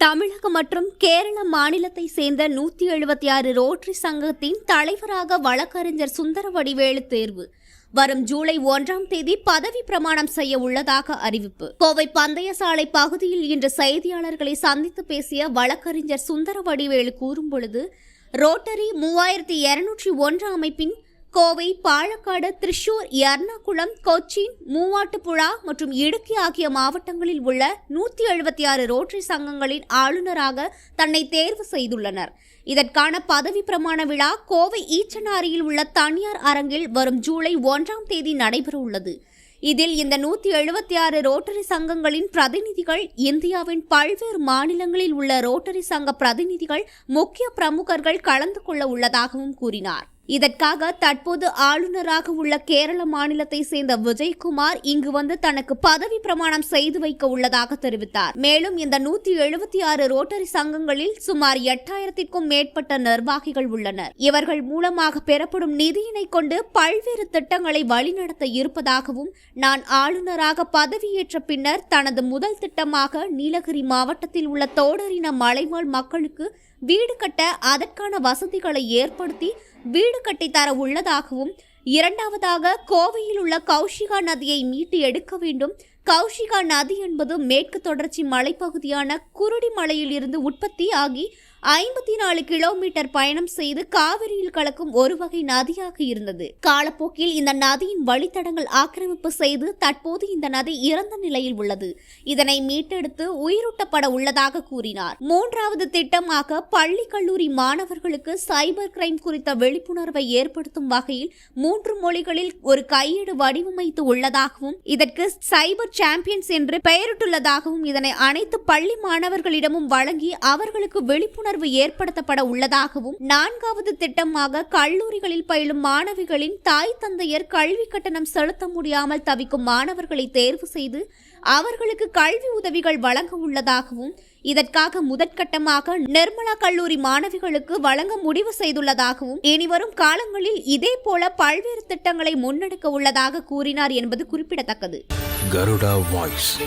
தமிழகம் மற்றும் கேரள மாநிலத்தை சேர்ந்த நூத்தி எழுபத்தி ஆறு ரோட்டரி சங்கத்தின் தலைவராக வழக்கறிஞர் சுந்தரவடிவேலு தேர்வு. வரும் ஜூலை ஒன்றாம் தேதி பதவி பிரமாணம் செய்ய உள்ளதாக அறிவிப்பு. கோவை பந்தயசாலை பகுதியில் இன்று செய்தியாளர்களை சந்தித்து பேசிய வழக்கறிஞர் சுந்தரவடிவேலு கூறும்பொழுது ரோட்டரி மூவாயிரத்தி இருநூற்றி ஒன்று அமைப்பின் கோவை பாலக்காடு திருச்சூர் எர்ணாகுளம் கொச்சின் மூவாட்டுப்புழா மற்றும் இடுக்கி ஆகிய மாவட்டங்களில் உள்ள நூற்றி எழுபத்தி ஆறு ரோட்டரி சங்கங்களின் ஆளுநராக தன்னை தேர்வு செய்துள்ளனர். இதற்கான பதவி பிரமாண விழா கோவை ஈச்சனாரியில் உள்ள தனியார் அரங்கில் வரும் ஜூலை ஒன்றாம் தேதி நடைபெறவுள்ளது. இதில் இந்த நூற்றி எழுபத்தி ஆறு ரோட்டரி சங்கங்களின் பிரதிநிதிகள் இந்தியாவின் பல்வேறு மாநிலங்களில் உள்ள ரோட்டரி சங்க பிரதிநிதிகள் முக்கிய பிரமுகர்கள் கலந்து கொள்ள உள்ளதாகவும் கூறினார். இதற்காக தற்போது ஆளுநராக உள்ள கேரள மாநிலத்தை சேர்ந்த விஜயகுமார் இங்கு வந்து தனக்கு பதவி பிரமாணம் செய்து வைக்க உள்ளதாக தெரிவித்தார். மேலும் இந்த நூத்தி எழுபத்தி ஆறு ரோட்டரி சங்கங்களில் சுமார் எட்டாயிரத்திற்கும் மேற்பட்ட நிர்வாகிகள் உள்ளனர். இவர்கள் மூலமாக பெறப்படும் நிதியினை கொண்டு பல்வேறு திட்டங்களை வழிநடத்த இருப்பதாகவும் நான் ஆளுநராக பதவியேற்ற பின்னர் தனது முதல் திட்டமாக நீலகிரி மாவட்டத்தில் உள்ள தோடரின மலைவாழ் மக்களுக்கு வீடு கட்ட அதற்கான வசதிகளை ஏற்படுத்தி வீடு கட்டித்தர உள்ளதாகவும் இரண்டாவதாக கோவையில் உள்ள கௌஷிகா நதியை மீட்டு எடுக்க வேண்டும் கௌஷிகா நதி என்பது மேற்கு தொடர்ச்சி மலைப்பகுதியான குருடி மலையிலிருந்து உற்பத்தி ஆகி ஐம்பத்தி நாலு கிலோமீட்டர் பயணம் செய்து காவிரியில் கலக்கும் ஒரு வகை நதியாக இருந்தது. காலப்போக்கில் இந்த நதியின் வழித்தடங்கள் ஆக்கிரமிப்பு செய்து தற்போது இந்த நதி இறந்த நிலையில் உள்ளது. இதனை மீட்டெடுத்து உயிரூட்டப்பட உள்ளதாக கூறினார். மூன்றாவது திட்டமாக பள்ளி கல்லூரி மாணவர்களுக்கு சைபர் கிரைம் குறித்த விழிப்புணர்வை ஏற்படுத்தும் வகையில் மூன்று மொழிகளில் ஒரு கையேடு வடிவமைத்து உள்ளதாகவும் இதற்கு சைபர் சாம்பியன்ஸ் என்று பெயரிட்டுள்ளதாகவும் இதனை அனைத்து பள்ளி மாணவர்களிடமும் வழங்கி அவர்களுக்கு விழிப்புணர்வு ஏற்படுத்தப்பட உள்ளதாகவும் நான்காவது திட்டமாக கல்லூரிகளில் பயிலும் மாணவிகளின் தாய் தந்தையர் கல்வி கட்டணம் செலுத்த முடியாமல் தவிக்கும் மாணவர்களை தேர்வு செய்து அவர்களுக்கு கல்வி உதவிகள் வழங்க உள்ளதாகவும் இதற்காக முதற்கட்டமாக நிர்மலா கல்லூரி மாணவிகளுக்கு வழங்க முடிவு செய்துள்ளதாகவும் இனிவரும் காலங்களில் இதே போல பல்வேறு திட்டங்களை முன்னெடுக்க உள்ளதாக கூறினார் என்பது குறிப்பிடத்தக்கது. Garuda Voice